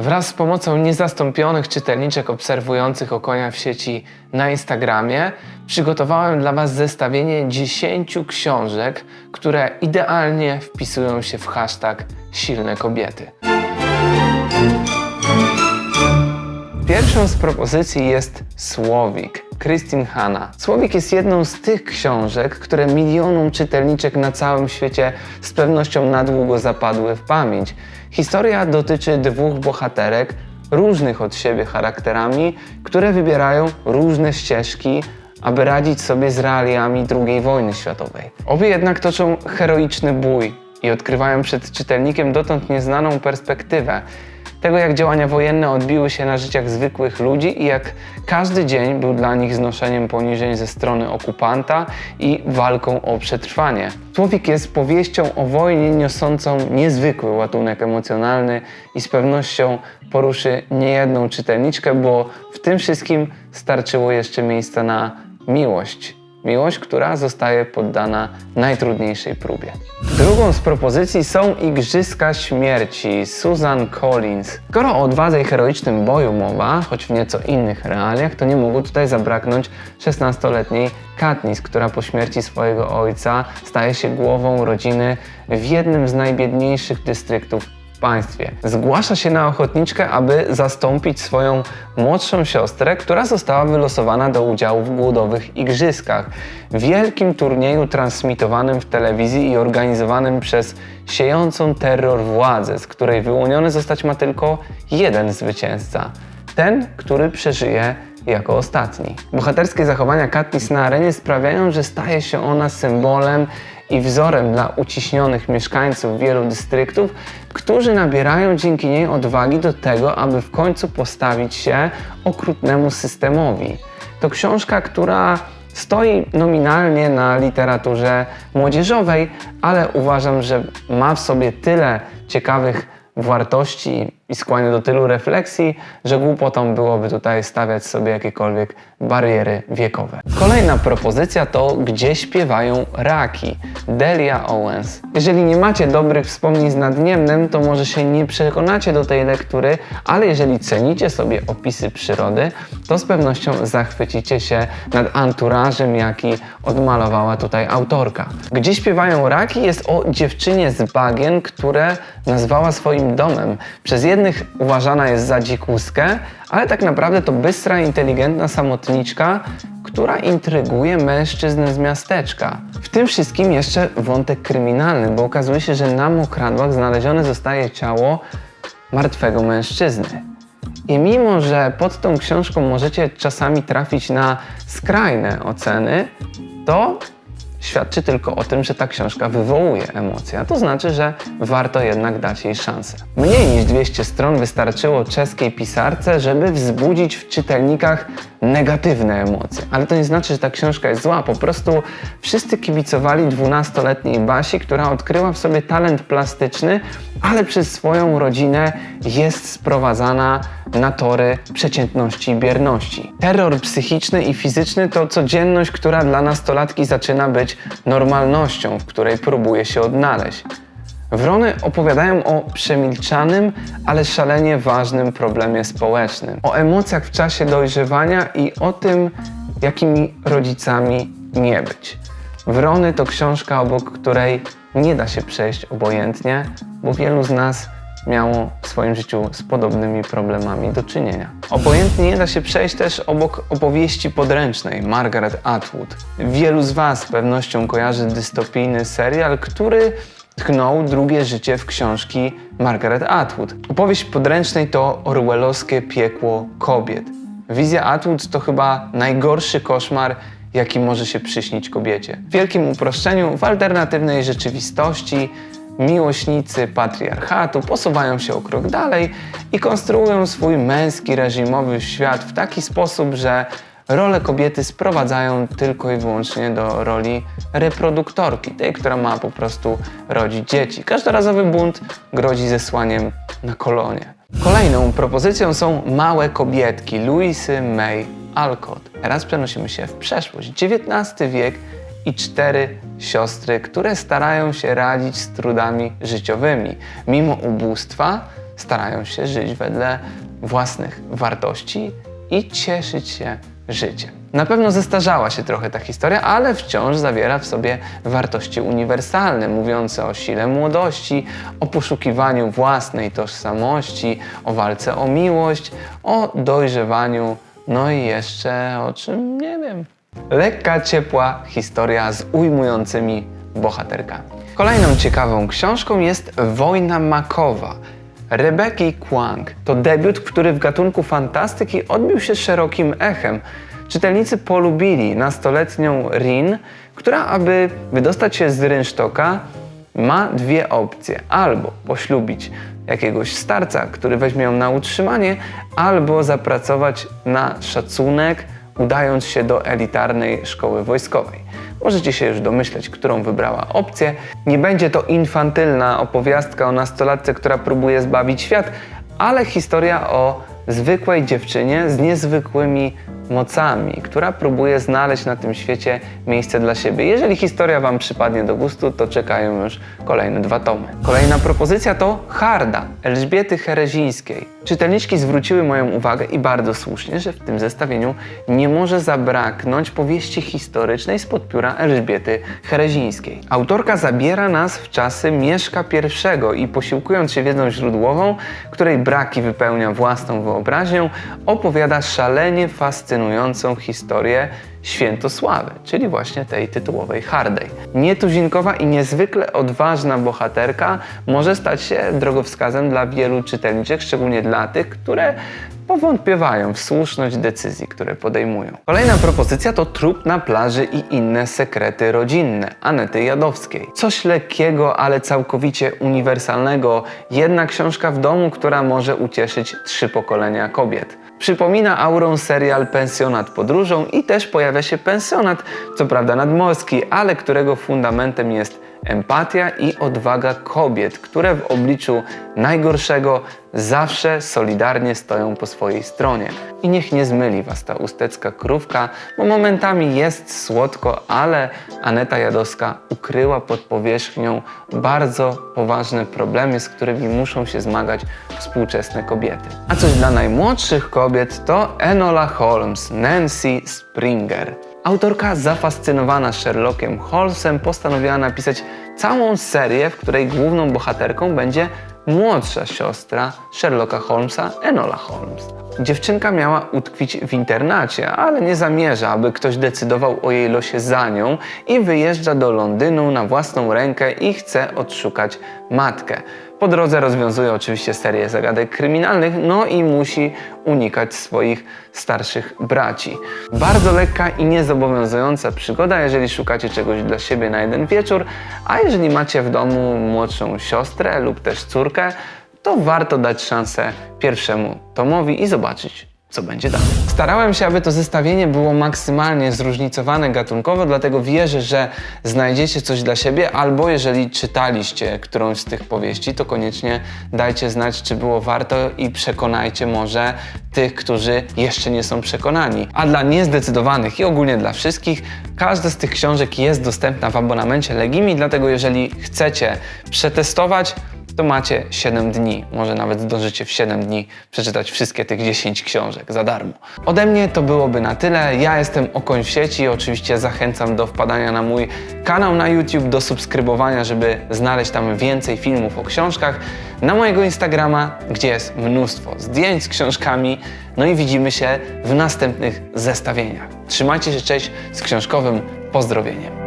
Wraz z pomocą niezastąpionych czytelniczek obserwujących o konia w sieci na Instagramie przygotowałem dla Was zestawienie 10 książek, które idealnie wpisują się w hashtag silne kobiety. Pierwszą z propozycji jest Słowik, Christine Hanna. Słowik jest jedną z tych książek, które milionom czytelniczek na całym świecie z pewnością na długo zapadły w pamięć. Historia dotyczy dwóch bohaterek, różnych od siebie charakterami, które wybierają różne ścieżki, aby radzić sobie z realiami II wojny światowej. Obie jednak toczą heroiczny bój i odkrywają przed czytelnikiem dotąd nieznaną perspektywę tego, jak działania wojenne odbiły się na życiach zwykłych ludzi i jak każdy dzień był dla nich znoszeniem poniżeń ze strony okupanta i walką o przetrwanie. Słowik jest powieścią o wojnie niosącą niezwykły ładunek emocjonalny i z pewnością poruszy niejedną czytelniczkę, bo w tym wszystkim starczyło jeszcze miejsca na miłość. Miłość, która zostaje poddana najtrudniejszej próbie. Drugą z propozycji są Igrzyska Śmierci Susan Collins. Skoro o odwadze i heroicznym boju mowa, choć w nieco innych realiach, to nie mogło tutaj zabraknąć 16-letniej Katniss, która po śmierci swojego ojca staje się głową rodziny w jednym z najbiedniejszych dystryktów państwie. Zgłasza się na ochotniczkę, aby zastąpić swoją młodszą siostrę, która została wylosowana do udziału w głodowych igrzyskach. Wielkim turnieju transmitowanym w telewizji i organizowanym przez siejącą terror władzę, z której wyłoniony zostać ma tylko jeden zwycięzca. Ten, który przeżyje jako ostatni. Bohaterskie zachowania Katniss na arenie sprawiają, że staje się ona symbolem i wzorem dla uciśnionych mieszkańców wielu dystryktów, którzy nabierają dzięki niej odwagi do tego, aby w końcu postawić się okrutnemu systemowi. To książka, która stoi nominalnie na literaturze młodzieżowej, ale uważam, że ma w sobie tyle ciekawych wartości i skłania do tylu refleksji, że głupotą byłoby tutaj stawiać sobie jakiekolwiek bariery wiekowe. Kolejna propozycja to Gdzie śpiewają raki? Delia Owens. Jeżeli nie macie dobrych wspomnień z Nadniemnem, to może się nie przekonacie do tej lektury, ale jeżeli cenicie sobie opisy przyrody, to z pewnością zachwycicie się nad anturażem, jaki odmalowała tutaj autorka. Gdzie śpiewają raki jest o dziewczynie z bagien, które nazwała swoim domem. Przez jedno jednych uważana jest za dzikuskę, ale tak naprawdę to bystra, inteligentna samotniczka, która intryguje mężczyznę z miasteczka. W tym wszystkim jeszcze wątek kryminalny, bo okazuje się, że na mokradłach znalezione zostaje ciało martwego mężczyzny. I mimo, że pod tą książką możecie czasami trafić na skrajne oceny, to świadczy tylko o tym, że ta książka wywołuje emocje, a to znaczy, że warto jednak dać jej szansę. Mniej niż 200 stron wystarczyło czeskiej pisarce, żeby wzbudzić w czytelnikach negatywne emocje. Ale to nie znaczy, że ta książka jest zła, po prostu wszyscy kibicowali 12-letniej Basi, która odkryła w sobie talent plastyczny, ale przez swoją rodzinę jest sprowadzana na tory przeciętności i bierności. Terror psychiczny i fizyczny to codzienność, która dla nastolatki zaczyna być normalnością, w której próbuje się odnaleźć. Wrony opowiadają o przemilczanym, ale szalenie ważnym problemie społecznym, o emocjach w czasie dojrzewania i o tym, jakimi rodzicami nie być. Wrony to książka, obok której nie da się przejść obojętnie, bo wielu z nas miało w swoim życiu z podobnymi problemami do czynienia. Obojętnie nie da się przejść też obok opowieści podręcznej Margaret Atwood. Wielu z Was z pewnością kojarzy dystopijny serial, który tchnął drugie życie w książki Margaret Atwood. Opowieść podręcznej to orwellowskie piekło kobiet. Wizja Atwood to chyba najgorszy koszmar, jaki może się przyśnić kobiecie. W wielkim uproszczeniu, w alternatywnej rzeczywistości miłośnicy patriarchatu posuwają się o krok dalej i konstruują swój męski, reżimowy świat w taki sposób, że rolę kobiety sprowadzają tylko i wyłącznie do roli reproduktorki, tej, która ma po prostu rodzić dzieci. Każdorazowy bunt grozi zesłaniem na kolonie. Kolejną propozycją są małe kobietki Louisy May Alcott. Teraz przenosimy się w przeszłość. XIX wiek i cztery siostry, które starają się radzić z trudami życiowymi. Mimo ubóstwa starają się żyć wedle własnych wartości i cieszyć się życiem. Na pewno zestarzała się trochę ta historia, ale wciąż zawiera w sobie wartości uniwersalne, mówiące o sile młodości, o poszukiwaniu własnej tożsamości, o walce o miłość, o dojrzewaniu, no i jeszcze o czym nie wiem. Lekka, ciepła historia z ujmującymi bohaterkami. Kolejną ciekawą książką jest Wojna Makowa. Rebeki Kwang to debiut, który w gatunku fantastyki odbił się szerokim echem. Czytelnicy polubili nastoletnią Rin, która aby wydostać się z rynsztoka ma dwie opcje. Albo poślubić jakiegoś starca, który weźmie ją na utrzymanie, albo zapracować na szacunek, udając się do elitarnej szkoły wojskowej. Możecie się już domyśleć, którą wybrała opcję. Nie będzie to infantylna opowiastka o nastolatce, która próbuje zbawić świat, ale historia o zwykłej dziewczynie z niezwykłymi mocami, która próbuje znaleźć na tym świecie miejsce dla siebie. Jeżeli historia Wam przypadnie do gustu, to czekają już kolejne dwa tomy. Kolejna propozycja to Harda Elżbiety Herezińskiej. Czytelniczki zwróciły moją uwagę i bardzo słusznie, że w tym zestawieniu nie może zabraknąć powieści historycznej spod pióra Elżbiety Herezińskiej. Autorka zabiera nas w czasy Mieszka I i posiłkując się wiedzą źródłową, której braki wypełnia własną wyobraźnią, opowiada szalenie fascynującą historię Świętosławy, czyli właśnie tej tytułowej hardej. Nietuzinkowa i niezwykle odważna bohaterka może stać się drogowskazem dla wielu czytelniczek, szczególnie dla tych, które powątpiewają w słuszność decyzji, które podejmują. Kolejna propozycja to trup na plaży i inne sekrety rodzinne Anety Jadowskiej. Coś lekkiego, ale całkowicie uniwersalnego, jedna książka w domu, która może ucieszyć trzy pokolenia kobiet. Przypomina aurą serial Pensjonat podróżą i też pojawia się pensjonat, co prawda nadmorski, ale którego fundamentem jest empatia i odwaga kobiet, które w obliczu najgorszego zawsze solidarnie stoją po swojej stronie. I niech nie zmyli Was ta ustecka krówka, bo momentami jest słodko, ale Aneta Jadowska ukryła pod powierzchnią bardzo poważne problemy, z którymi muszą się zmagać współczesne kobiety. A coś dla najmłodszych kobiet to Enola Holmes, Nancy Springer. Autorka zafascynowana Sherlockiem Holmesem postanowiła napisać całą serię, w której główną bohaterką będzie młodsza siostra Sherlocka Holmesa, Enola Holmes. Dziewczynka miała utkwić w internacie, ale nie zamierza, aby ktoś decydował o jej losie za nią i wyjeżdża do Londynu na własną rękę i chce odszukać matkę. Po drodze rozwiązuje oczywiście serię zagadek kryminalnych, no i musi unikać swoich starszych braci. Bardzo lekka i niezobowiązująca przygoda, jeżeli szukacie czegoś dla siebie na jeden wieczór, a jeżeli macie w domu młodszą siostrę lub też córkę, to warto dać szansę pierwszemu tomowi i zobaczyć, co będzie dalej. Starałem się, aby to zestawienie było maksymalnie zróżnicowane gatunkowo, dlatego wierzę, że znajdziecie coś dla siebie, albo jeżeli czytaliście którąś z tych powieści, to koniecznie dajcie znać, czy było warto i przekonajcie może tych, którzy jeszcze nie są przekonani. A dla niezdecydowanych i ogólnie dla wszystkich, każda z tych książek jest dostępna w abonamencie Legimi, dlatego jeżeli chcecie przetestować, to macie 7 dni. Może nawet zdążycie w 7 dni przeczytać wszystkie tych 10 książek za darmo. Ode mnie to byłoby na tyle. Ja jestem Okoń w sieci. Oczywiście zachęcam do wpadania na mój kanał na YouTube, do subskrybowania, żeby znaleźć tam więcej filmów o książkach. Na mojego Instagrama, gdzie jest mnóstwo zdjęć z książkami. No i widzimy się w następnych zestawieniach. Trzymajcie się, cześć z książkowym pozdrowieniem.